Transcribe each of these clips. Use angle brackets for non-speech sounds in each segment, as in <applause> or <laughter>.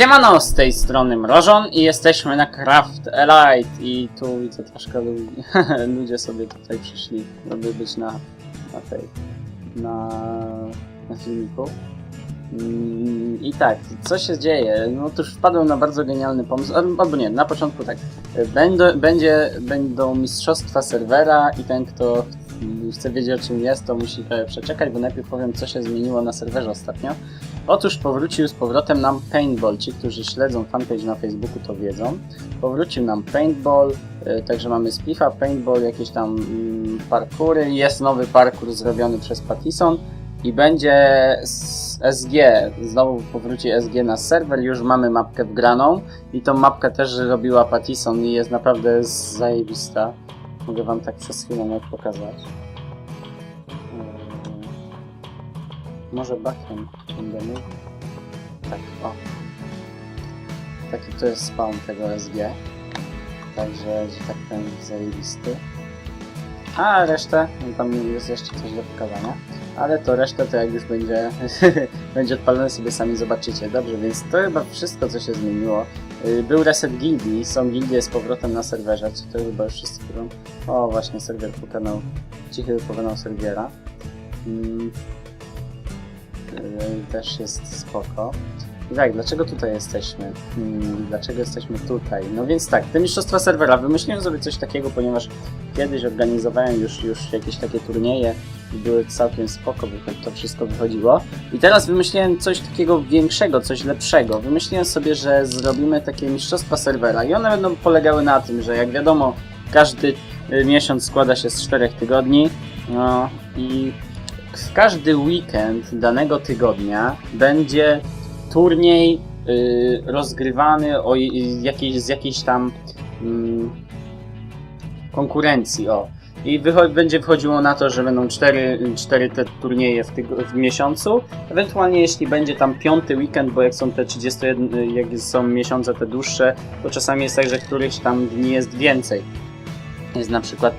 Siemano, z tej strony Mrożon i jesteśmy na Craft Elite i tu widzę troszkę ludzi, <laughs> ludzie sobie tutaj przyszli, żeby być na, na tej, na, na filmiku. Mm, I tak, co się dzieje? No otóż wpadłem na bardzo genialny pomysł, al- albo nie, na początku tak, Będą, będzie, będą mistrzostwa serwera i ten, kto chce wiedzieć o czym jest, to musi trochę przeczekać, bo najpierw powiem, co się zmieniło na serwerze ostatnio. Otóż powrócił z powrotem nam paintball. Ci, którzy śledzą fanpage na Facebooku, to wiedzą. Powrócił nam paintball, y, także mamy splifa, paintball, jakieś tam mm, parkury. Jest nowy parkour zrobiony przez Pattison i będzie SG. Znowu powróci SG na serwer. Już mamy mapkę wgraną i tą mapkę też robiła Pattison i jest naprawdę zajebista. Mogę wam tak przez chwilę nawet pokazać. Może bakiem będę mógł. Tak, o. Taki to jest spawn tego SG. Także, że tak powiem, zajebisty. A resztę, no tam jest jeszcze coś do pokazania. Ale to resztę to jak już będzie, <laughs> będzie odpalone sobie sami zobaczycie. Dobrze, więc to chyba wszystko co się zmieniło. Yy, Był reset gildii, są gildie z powrotem na serwerze, co to chyba już wszyscy którą... O, właśnie serwer pokonał, cichy pokonał serwiera. Mm. Yy, też jest spoko. I tak, dlaczego tutaj jesteśmy? Hmm, dlaczego jesteśmy tutaj? No więc tak, te mistrzostwa serwera. Wymyśliłem sobie coś takiego, ponieważ kiedyś organizowałem już, już jakieś takie turnieje i były całkiem spoko, to wszystko wychodziło. I teraz wymyśliłem coś takiego większego, coś lepszego. Wymyśliłem sobie, że zrobimy takie mistrzostwa serwera i one będą polegały na tym, że jak wiadomo, każdy y, miesiąc składa się z czterech tygodni. No i w każdy weekend danego tygodnia będzie turniej y, rozgrywany o, jakiejś, z jakiejś tam mm, konkurencji. O. I wycho- będzie wchodziło na to, że będą cztery, cztery te turnieje w, w miesiącu. Ewentualnie jeśli będzie tam piąty weekend, bo jak są te 31, y, jak są miesiące te dłuższe, to czasami jest tak, że któryś tam dni jest więcej. Jest na przykład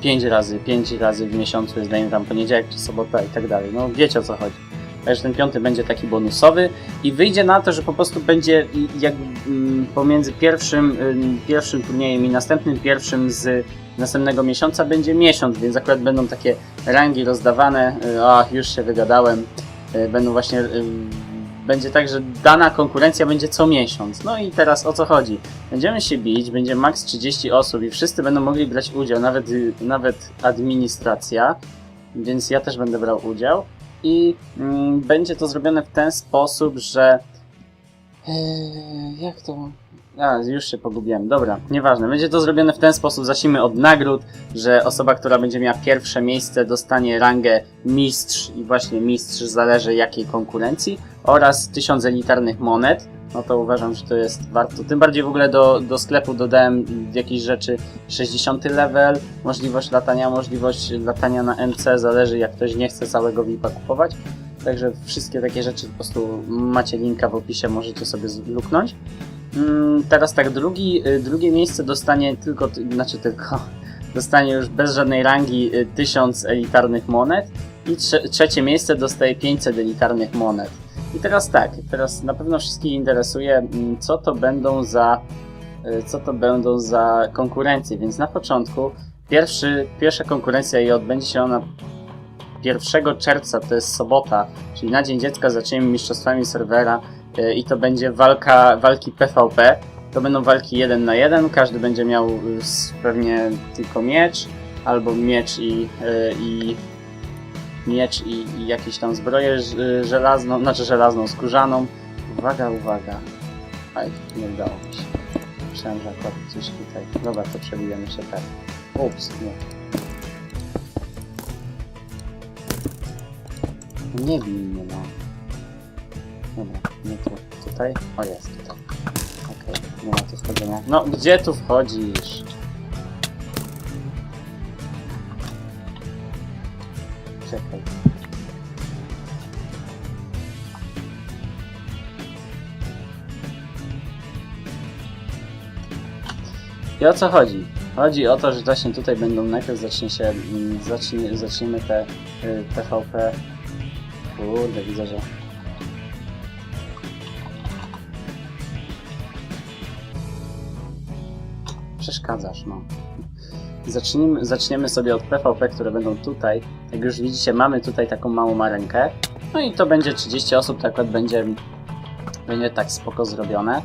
5 razy, 5 razy w miesiącu jest dajmy tam poniedziałek czy sobota i tak dalej. No wiecie o co chodzi. Także ten piąty będzie taki bonusowy i wyjdzie na to, że po prostu będzie i- jak mm, pomiędzy pierwszym, ym, pierwszym turniejem i następnym pierwszym z następnego miesiąca będzie miesiąc, więc akurat będą takie rangi rozdawane. Y, Ach, już się wygadałem. Y, Będą właśnie. Będzie tak, że dana konkurencja będzie co miesiąc. No i teraz o co chodzi? Będziemy się bić, będzie maks 30 osób i wszyscy będą mogli brać udział, nawet, nawet administracja, więc ja też będę brał udział. I mm, będzie to zrobione w ten sposób, że. Eee, jak to. A, już się pogubiłem. Dobra, nieważne. Będzie to zrobione w ten sposób, zacznijmy od nagród, że osoba, która będzie miała pierwsze miejsce dostanie rangę mistrz i właśnie mistrz zależy jakiej konkurencji oraz 1000 elitarnych monet. No to uważam, że to jest warto. Tym bardziej w ogóle do, do sklepu dodałem jakieś rzeczy 60 level, możliwość latania, możliwość latania na MC, zależy jak ktoś nie chce całego VIP-a kupować. Także wszystkie takie rzeczy po prostu macie linka w opisie, możecie sobie luknąć. Mm, teraz tak, drugi, y, drugie miejsce dostanie tylko, ty- znaczy tylko, <laughs> dostanie już bez żadnej rangi y, 1000 elitarnych monet i trze trzecie miejsce dostaje 500 elitarnych monet. I teraz tak, teraz na pewno wszystkich interesuje, mm, co to będą za, y, co to będą za konkurencje, więc na początku pierwszy, pierwsza konkurencja i odbędzie się ona 1 czerwca, to jest sobota, czyli na Dzień Dziecka zaczniemy mistrzostwami serwera y, i to będzie walka, walki PvP. To będą walki 1 na 1, każdy będzie miał s- pewnie tylko miecz, albo miecz i, y, i miecz i, i jakieś tam zbroję żelazną, znaczy żelazną, skórzaną. Uwaga, uwaga. Aj, nie udało mi się. Myślałem, że akurat coś tutaj. Dobra, to przebijemy się tak. Ups, nie. Nie bij mnie, no. Dobra, nie tu. Tutaj? O, jest tutaj. Okej, nie ma tu wchodzenia. No, gdzie tu wchodzisz? Czekaj. I o co chodzi? Chodzi o to, że właśnie tutaj będą najpierw zacznie się, zacznie, zaczniemy te y, PvP. Kurde, widzę, że przeszkadzasz, no. Zacznijmy, zaczniemy sobie od PvP, które będą tutaj. Jak już widzicie, mamy tutaj taką małą arenkę. No i to będzie 30 osób, tak akurat będzie, będzie tak spoko zrobione.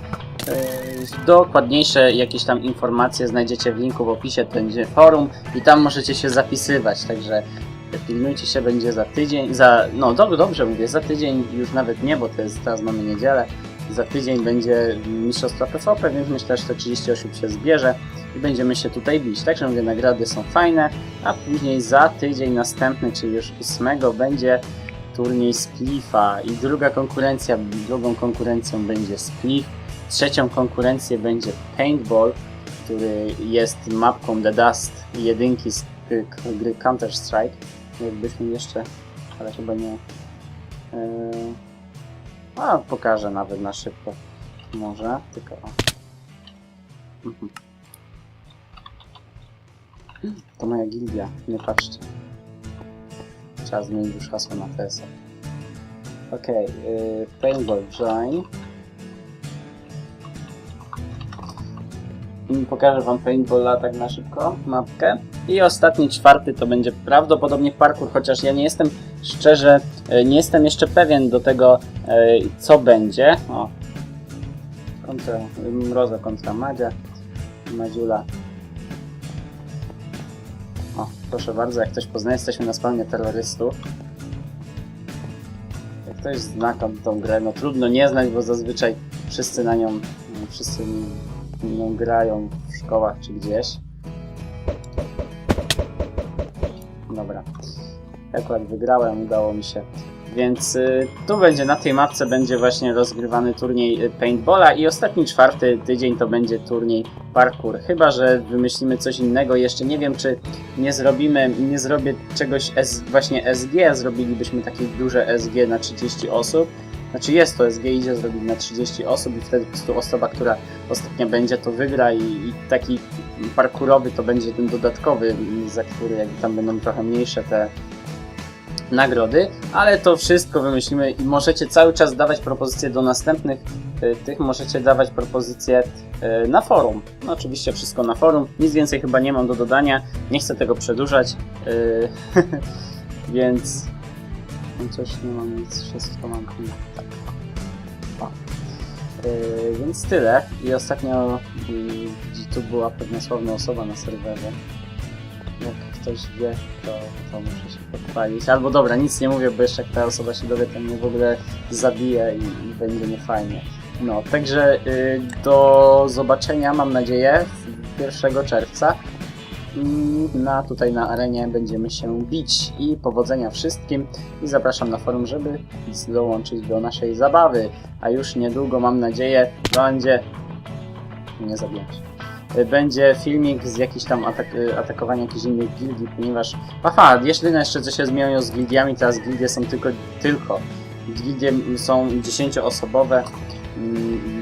Yy, Dokładniejsze jakieś tam informacje znajdziecie w linku w opisie, to będzie forum i tam możecie się zapisywać, także pilnujcie się, będzie za tydzień, za, no dobrze, dobrze mówię, za tydzień, już nawet nie, bo to jest, teraz mamy niedzielę, za tydzień będzie mistrzostwa PvP, więc myślę, że te 30 osób się zbierze i będziemy się tutaj bić. Także mówię, nagrody są fajne, a później za tydzień następny, czyli już 8 będzie turniej Splifa i druga konkurencja, drugą konkurencją będzie Splif, trzecią konkurencję będzie Paintball, który jest mapką The Dust jedynki z gry Counter-Strike. Jakbyśmy jeszcze, ale chyba nie. Yy, a, pokażę nawet na szybko. Może, tylko. Mhm. To moja gildia, nie patrzcie. Trzeba zmienić już hasło na TSO. Okej, okay, Paintball Join. I Pokażę wam Paintballa tak na szybko, mapkę. I ostatni, czwarty to będzie prawdopodobnie parkour, chociaż ja nie jestem szczerze, e, nie jestem jeszcze pewien do tego, e, co będzie. O, kontra, Mroza kontra Madzia, Madziula. O, proszę bardzo, jak ktoś poznaje, jesteśmy na spawnie terrorystów. Jak ktoś zna tą- grę, no trudno nie znać, bo zazwyczaj wszyscy na nią, wszyscy nią grają w szkołach czy gdzieś. Dobra. Akurat wygrałem, udało mi się. Więc y, tu będzie, na tej mapce będzie właśnie rozgrywany turniej y, paintballa i ostatni czwarty tydzień to będzie turniej parkour. Chyba, że wymyślimy coś innego. Jeszcze nie wiem, czy nie zrobimy, nie zrobię czegoś S, właśnie SG, zrobilibyśmy takie duże SG na 30 osób. Znaczy jest to SG, idzie zrobić na 30 osób i wtedy po prostu osoba, która ostatnia będzie, to wygra i, i taki parkurowy to będzie ten dodatkowy, za który jakby tam będą trochę mniejsze te nagrody, ale to wszystko wymyślimy i możecie cały czas dawać propozycje do następnych y, tych, możecie dawać propozycje y, na forum. No oczywiście wszystko na forum, nic więcej chyba nie mam do dodania, nie chcę tego przedłużać, y, <laughs> więc coś nie mam nic, wszystko mam tak. O. Y, więc tyle i ostatnio y, tu była pewna sławna osoba na serwerze. Jak ktoś wie, to, to muszę się pochwalić. Albo dobra, nic nie mówię, bo jeszcze jak ta osoba się dowie, to mnie w ogóle zabije i, i będzie niefajnie. No, także y, do zobaczenia, mam nadzieję, 1 czerwca. I na, tutaj na arenie będziemy się bić. I powodzenia wszystkim. I zapraszam na forum, żeby dołączyć do naszej zabawy. A już niedługo, mam nadzieję, będzie... Nie zabijam się będzie filmik z jakiś tam atak atakowania jakichś innych gildii, ponieważ... Aha, jedyne jeszcze co się zmieniło z gildiami, teraz gildie są tylko... tylko. Gildie są 10-osobowe mm,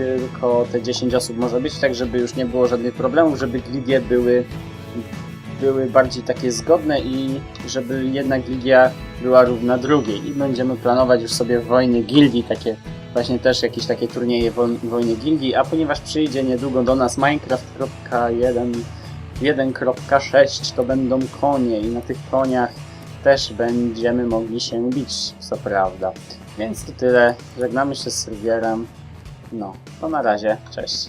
tylko te 10 osób może być, tak żeby już nie było żadnych problemów, żeby gildie były były bardziej takie zgodne i żeby jedna gildia była równa drugiej i będziemy planować już sobie wojny gildii, takie właśnie też jakieś takie turnieje wo- wojny gildii, a ponieważ przyjdzie niedługo do nas Minecraft.1 1.6 to będą konie i na tych koniach też będziemy mogli się bić, co prawda. Więc to tyle, żegnamy się z serwierem. No, to na razie, cześć.